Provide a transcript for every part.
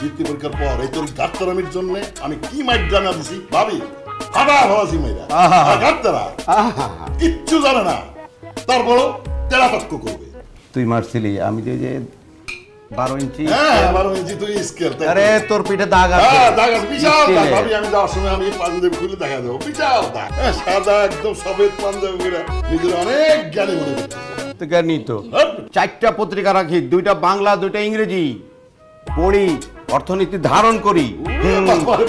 বৃত্তি পরীক্ষার পর এই তোর গাত্তারামির জন্য আমি কি মাইট জানা দিছি? ভাবি ফাটা আহা। গাত্তারা আহা। কিচ্ছু জানে না। তারপরও তেরা তক্ক করবে। তুই মারছিলি আমি যে যে বারো ইঞ্চি হ্যাঁ বারো ইঞ্চি তুই স্কেল আরে তোর পিঠে দাগ আছে। হ্যাঁ দাগ আছে। বিশাল দাগ। ভাবি আমি যাওয়ার সময় আমি পাঞ্জাবি খুলে দেখা দেবো বিশাল দাগ। হ্যাঁ, সাদা একদম সফেদ পাঞ্জাবি করে নিজের অনেক জ্ঞানী মনে করছে তো তো। চারটা পত্রিকা রাখি দুইটা বাংলা দুইটা ইংরেজি। পড়ি। অর্থনীতি ধারণ করি।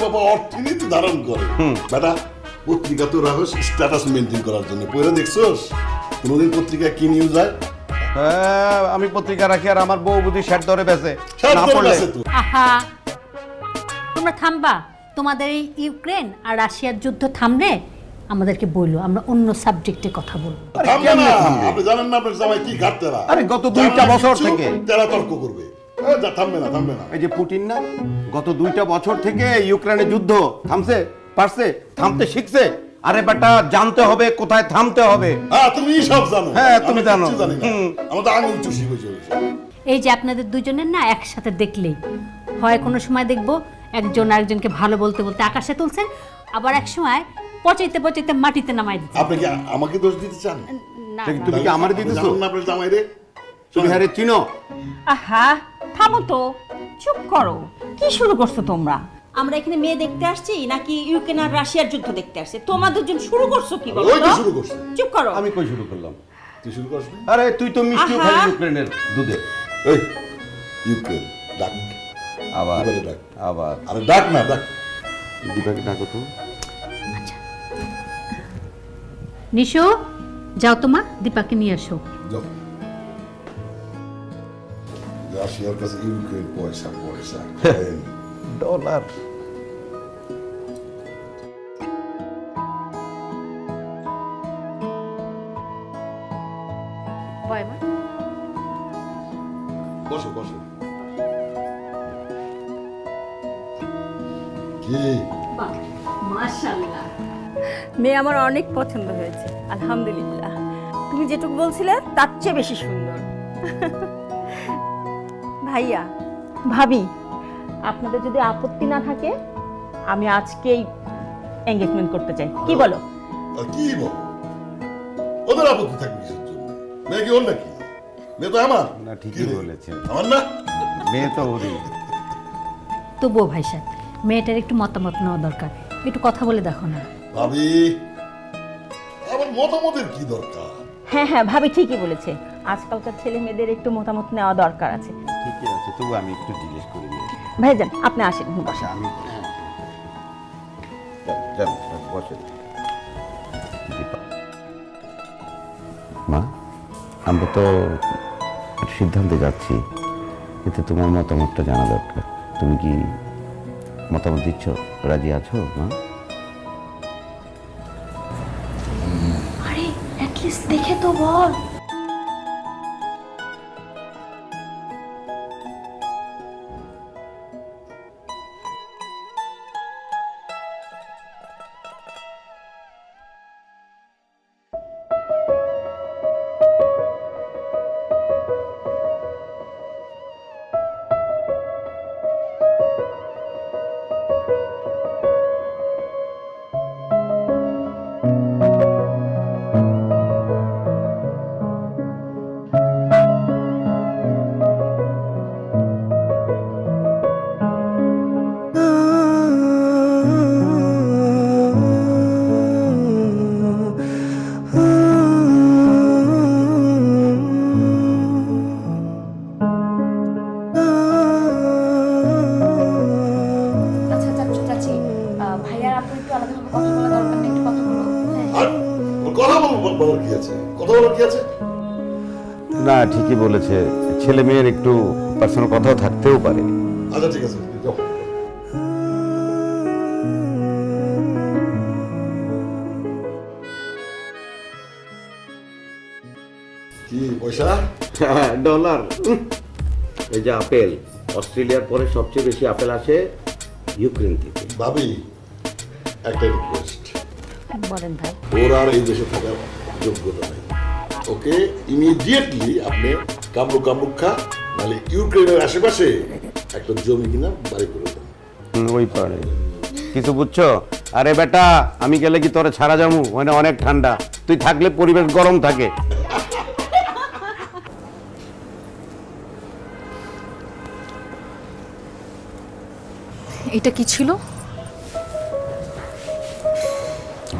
বাবা অর্থনীতি ধারণ করে। বেটা পত্রিকা তো রাখো স্ট্যাটাস মেনটেন করার জন্য। পড়ে দেখছোস? কোনোদিন পত্রিকা কি নিউজ হয়? হ্যাঁ, আমি পত্রিকা রাখি আর আমার বউ বুঝি ধরে বেছে না পড়লে আহা তোমরা থামবা। তোমাদের এই ইউক্রেন আর রাশিয়ার যুদ্ধ থামলে আমাদেরকে বলল আমরা অন্য সাবজেক্টে কথা বলব। থামবে কেমনে না থামবে? আপনি জানেন না আপনার জামাই কি আরে গত দুইটা বছর থেকে। তেরা তর্ক করবে। যা, থামবে না থামবে না। এই যে পুটিন না গত দুইটা বছর থেকে ইউক্রেনের যুদ্ধ থামছে পারছে থামতে শিখছে। আরে বেটা জানতে হবে কোথায় থামতে হবে। হ্যাঁ তুমি সব জানো। হ্যাঁ, তুমি জানো। জানি না। আমার তো আঙুল চুষি হয়েছে হয়েছে। এই যে আপনাদের দুজনের না একসাথে দেখলেই হয় কোনো সময় দেখব একজন আরেকজনকে ভালো বলতে বলতে আকাশে তুলছেন আবার এক সময় পচাইতে পচাইতে মাটিতে নামাই আপনি কি আমাকে দোষ দিতে চান? না, তুমি- কি আমারে আপনি দিতেছো? না আপনার জামাই রে তুমি হারে চিনো? আহা থামো তো চুপ করো। কি শুরু করছ তোমরা? আমরা এখানে মেয়ে দেখতে আসছি নাকি ইউক্রেন আর রাশিয়ার যুদ্ধ দেখতে আসছি? তোমাদের জন্য শুরু করছ কি বলো ওই তো? শুরু করছে। চুপ করো। আমি কই শুরু করলাম? তুই শুরু করছিস আরে তুই তো মিষ্টি। খালি ইউক্রেনের দুধে। এই ইউক্রেন ডাক। আবার ডাক। আবার। আরে ডাক না ডাক। দীপাকে ডাকো তো। আচ্ছা। নিশো যাও তোমা দীপাকে নিয়ে আসো। যাও। রাশিয়ার কাছে ইউক্রেন পয়সা পয়সা। ডলার বসো বসো কি মাশাআল্লাহ মেয়ে আমার অনেক পছন্দ হয়েছে আলহামদুলিল্লাহ। তুমি যেটুকু বলছিলে তার চেয়ে বেশি সুন্দর। ভাইয়া ভাবি আপনাদের যদি আপত্তি না থাকে আমি আজকেই এঙ্গেজমেন্ট করতে চাই। কি বলো? কি বল? ওদের আপত্তি থাকবে কিসের জন্য? মেয়ে কি ওর নাকি? মেয়ে তো আমার। না, ঠিকই বলেছেন। আমার না? মেয়ে তো ওরই। তবুও ভাই সাহেব মেয়েটার একটু মতামত নেওয়া দরকার। একটু কথা বলে দেখো না। ভাবি আবার মতামতের কি দরকার? হ্যাঁ হ্যাঁ ভাবি ঠিকই বলেছে। আজকালকার ছেলে মেয়েদের একটু মতামত নেওয়া দরকার আছে। ঠিকই আছে তবু আমি একটু জিজ্ঞেস করি নিয়ে। ভাইজান আপনি আসেন। আচ্ছা আমি হ্যাঁ। বসেন মা আমরা তো একটা সিদ্ধান্তে যাচ্ছি কিন্তু তোমার মতামতটা জানা দরকার তুমি কি মতামত দিচ্ছ রাজি আছো মা আরে অ্যাটলিস্ট দেখে তো বল কথা বলব বলার কি আছে? কথা বলার কি আছে? না ঠিকই বলেছে। ছেলে মেয়ের একটু পার্সোনাল কথাও থাকতেও পারে। আচ্ছা ঠিক আছে কি পয়সা? ডলার। এই যে আপেল অস্ট্রেলিয়ার পরে সবচেয়ে বেশি আপেল আসে ইউক্রেন থেকে। ভাবি একটা রিকোয়েস্ট বলেন ভাই। ওর আর এই দেশে থাকার যোগ্যতা নেই। ওকে ইমিডিয়েটলি আপনি নাহলে ইউক্রেনের আশেপাশে একটা জমি কিনা বাড়ি করে দেন। ওই পারে। কিছু বুঝছ? আরে বেটা আমি গেলে কি তোরে ছাড়া যাব? ওখানে অনেক ঠান্ডা। তুই থাকলে পরিবেশ গরম থাকে। এটা কি ছিল?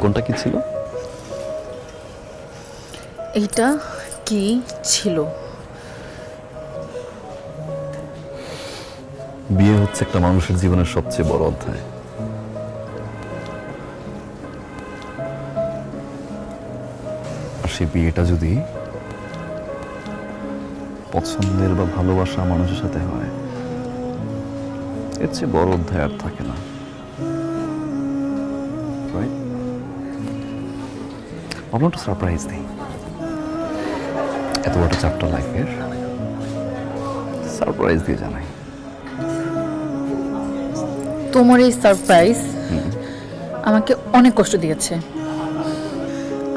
কোনটা কি ছিল? এইটা কি ছিল? বিয়ে হচ্ছে একটা মানুষের জীবনের সবচেয়ে বড় অধ্যায়। আর সেই বিয়েটা যদি পছন্দের বা ভালোবাসা মানুষের সাথে হয় এর চেয়ে বড় অধ্যায় আর থাকে না। ভাবলাম একটু সারপ্রাইজ দিই এত বড় চাপটা লাইফের সারপ্রাইজ দিয়ে জানাই। তোমার এই সারপ্রাইজ আমাকে অনেক কষ্ট দিয়েছে।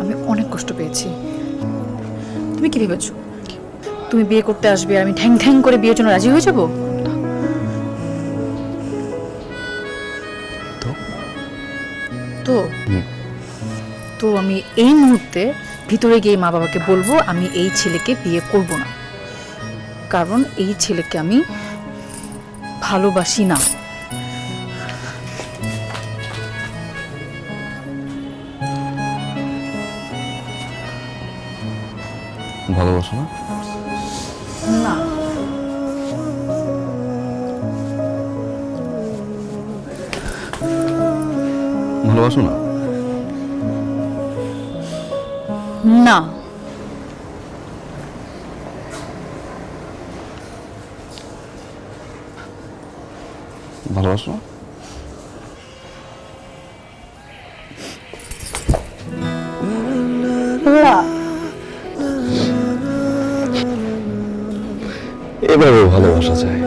আমি অনেক কষ্ট পেয়েছি। তুমি কি ভেবেছো? তুমি বিয়ে করতে আসবে আর আমি ঠ্যাং ঠ্যাং করে বিয়ের জন্য রাজি হয়ে যাব? তো? তো? তো আমি এই মুহূর্তে ভিতরে গিয়ে মা বাবাকে বলব আমি এই ছেলেকে বিয়ে করব না। কারণ এই ছেলেকে আমি ভালোবাসি না। ভালোবাসো না? না। ভালোবাসো না? না। ভালোবাসো? না। এভাবেও ভালোবাসা যায়